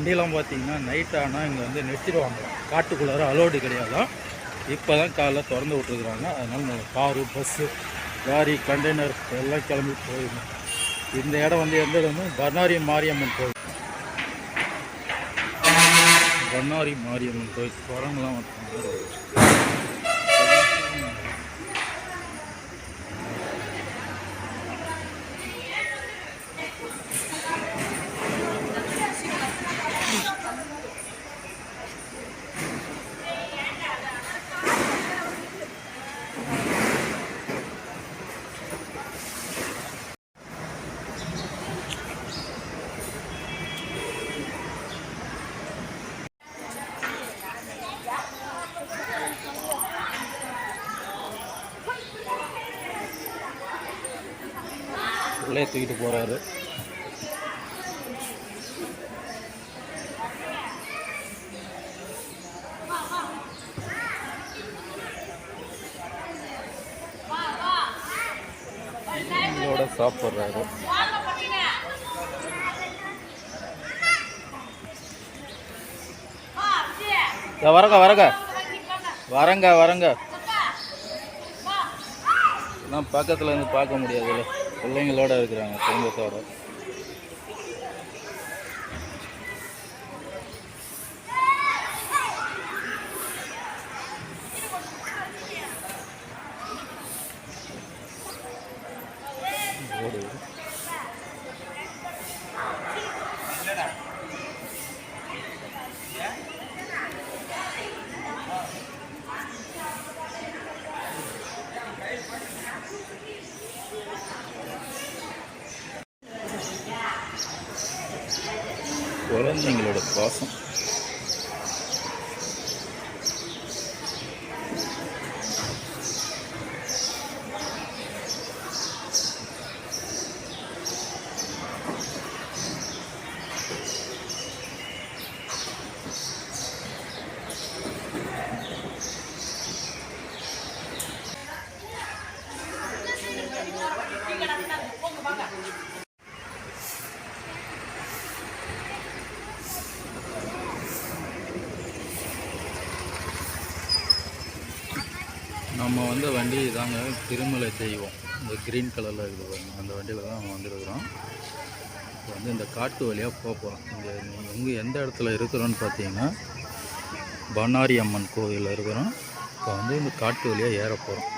வண்டியெல்லாம் பார்த்தீங்கன்னா நைட் ஆனால் இங்கே வந்து நிறுத்திடுவாங்க. காட்டுக்குள்ளார அலோடு கிடையாதான் இப்போ தான் காலைல திறந்து விட்டுருக்குறாங்க. அதனால் நம்ம காரு பஸ்ஸு லாரி கண்டெய்னர் எல்லாம் கிளம்பி போயிடணும் இந்த இடம் வந்து எந்த இடம்னு பர்னாரி மாரியம்மன் கோயில் பன்னாரி மாரியம்மன் கோயில் குரங்கெல்லாம் வந்து பிள்ளைய தூக்கிட்டு போகிறாரு இதோட சாப்பிட்றாரு. வரங்க வரங்க வரங்க வரங்க நான் பக்கத்தில் இருந்து பார்க்க முடியாதுல்ல. பிள்ளைங்களோட இருக்கிறாங்க குடும்பத்தோடு. குழந்தைங்களோட பாசம். நம்ம வந்து வண்டி தாங்க திருமலை செய்வோம். இந்த க்ரீன் கலரில் இருக்குது அந்த வண்டியில் தான் நம்ம வந்துருக்குறோம். இப்போ வந்து இந்த காட்டு வழியாக போக போகிறோம் இங்கே எங்கே எந்த இடத்துல இருக்கிறோன்னு பார்த்தீங்கன்னா பண்ணாரி அம்மன் கோவிலில் இருக்கிறோம். இப்போ வந்து இந்த காட்டு வழியாக ஏற போகிறோம்